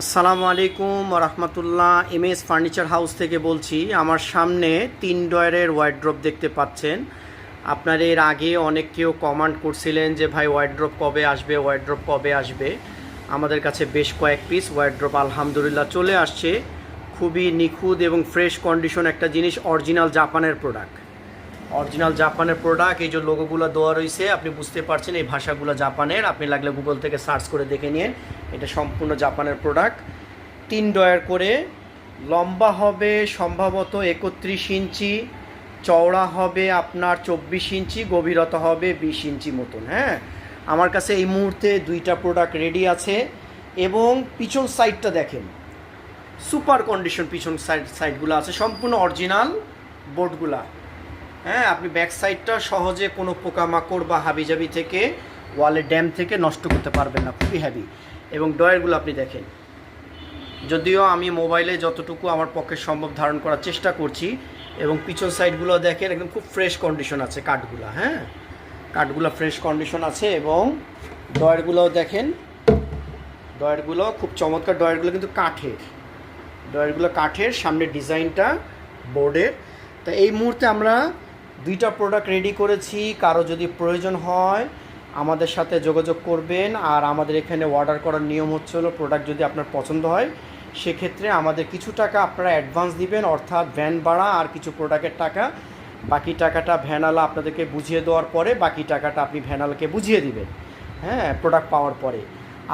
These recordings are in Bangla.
আসসালামু আলাইকুম রহমতুল্লাহ এম এস ফার্নিচার হাউস থেকে বলছি, আমার সামনে তিন ডয়ারের ওয়াইড্রপ দেখতে পাচ্ছেন। আপনার এর আগে অনেক কেউ কমান্ড করছিলেন যে, ভাই ওয়াইড্রপ কবে আসবে ওয়াইড্রপ কবে আসবে? আমাদের কাছে বেশ কয়েক পিস ওয়াইড্রপ আলহামদুলিল্লাহ চলে আসছে। খুবই নিখুঁত এবং ফ্রেশ কন্ডিশন একটা জিনিস অরিজিনাল জাপানের প্রোডাক্ট অরিজিনাল জাপানের প্রোডাক্ট এই যে লোগোগুলো দেওয়া রয়েছে, আপনি বুঝতে পারছেন এই ভাষাগুলো জাপানের। আপনি লাগলে গুগল থেকে সার্চ করে দেখে নিন। এটা সম্পূর্ণ জাপানের প্রোডাক্ট তিন ডয়ার করে লম্বা হবে সম্ভবত একত্রিশ ইঞ্চি, চওড়া হবে আপনার চব্বিশ ইঞ্চি, গভীরতা হবে বিশ ইঞ্চি মতন হ্যাঁ? আমার কাছে এই মুহূর্তে দুইটা প্রোডাক্ট রেডি আছে এবং পিছন সাইডটা দেখেন। সুপার কন্ডিশন পিছন সাইড সাইডগুলো আছে। সম্পূর্ণ অরিজিনাল বোর্ডগুলা হ্যাঁ আপনি ব্যাক সাইডটা সহজে কোনো পোকামাকড় বা হাবিজাবি থেকে, ওয়ালের ড্যাম থেকে নষ্ট করতে পারবেন না, খুবই হ্যাভি এবং ডয়ারগুলো আপনি দেখেন। যদিও আমি মোবাইলে যতটুকু আমার পক্ষে সম্ভব ধারণ করার চেষ্টা করছি, এবং পিছন সাইডগুলো দেখেন, একদম খুব ফ্রেশ কন্ডিশন আছে কাঠগুলো হ্যাঁ? কাঠগুলো ফ্রেশ কন্ডিশন আছে এবং ডয়ারগুলোও দেখেন ডয়ারগুলো খুব চমৎকার ডয়ারগুলো কিন্তু কাঠের। ডয়ারগুলো কাঠের সামনে ডিজাইনটা বোর্ডের। তা এই মুহূর্তে আমরা দুইটা প্রোডাক্ট রেডি করেছি, কারও যদি প্রয়োজন হয়, আমাদের সাথে যোগাযোগ করবেন। আর আমাদের এখানে অর্ডার করার নিয়ম হচ্ছে হলো প্রোডাক্ট যদি আপনার পছন্দ হয়, সেক্ষেত্রে আমাদের কিছু টাকা আপনারা অ্যাডভান্স দিবেন, অর্থাৎ ভ্যান ভাড়া আর কিছু প্রোডাক্টের টাকা। বাকি টাকাটা ভ্যানালা আপনাদেরকে বুঝিয়ে দেওয়ার পরে, বাকি টাকাটা আপনি ভ্যানালাকে বুঝিয়ে দিবেন হ্যাঁ প্রোডাক্ট পাওয়ার পরে।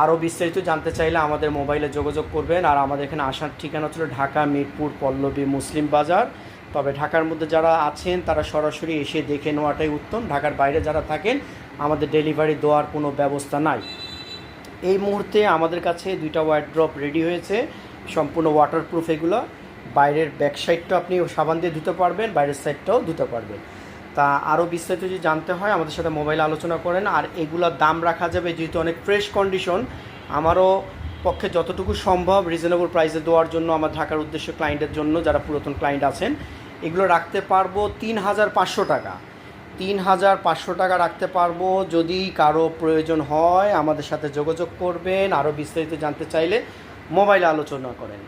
আরও বিস্তারিত জানতে চাইলে আমাদের মোবাইলে যোগাযোগ করবেন। আর আমাদের এখানে আসার ঠিকানা ছিল ঢাকা, মিরপুর, পল্লবী, মুসলিম বাজার। তবে ঢাকার মধ্যে যারা আছেন, তারা সরাসরি এসে দেখে নেওয়াটাই উত্তম। ঢাকার বাইরে যারা থাকেন, আমাদের ডেলিভারি দেওয়ার কোনো ব্যবস্থা নাই। এই মুহূর্তে আমাদের কাছে দুইটা ওয়াইড্রপ রেডি হয়েছে, সম্পূর্ণ ওয়াটারপ্রুফ এগুলো। বাইরের ব্যাক সাইডটা আপনি সাবান দিয়ে ধুতে পারবেন, বাইরের সাইডটাও ধুতে পারবেন। তা আরও বিস্তারিত যদি জানতে হয়, আমাদের সাথে মোবাইলে আলোচনা করেন। আর এগুলোর দাম রাখা যাবে যেহেতু অনেক ফ্রেশ কন্ডিশন আমারও পক্ষে যতটুকু সম্ভব রিজনেবল প্রাইসে দেওয়ার জন্য, আমার ঢাকার উদ্দেশ্য ক্লায়েন্টের জন্য, যারা পুরাতন ক্লায়েন্ট আছেন এগুলো রাখতে পারব তিন হাজার পাঁচশো টাকা। তিন হাজার পাঁচশো টাকা রাখতে পারব যদি কারও প্রয়োজন হয়, আমাদের সাথে যোগাযোগ করবেন। আরও বিস্তারিত জানতে চাইলে মোবাইলে আলোচনা করেন।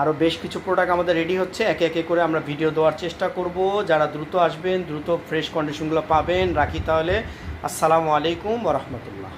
আরও বেশ কিছু প্রোডাক্ট আমাদের রেডি হচ্ছে। একে একে করে আমরা ভিডিও দেওয়ার চেষ্টা করব। যারা দ্রুত আসবেন, দ্রুত ফ্রেশ কন্ডিশনগুলো পাবেন, রাখি তাহলে। আসসালামু আলাইকুম রহমতুল্লাহ।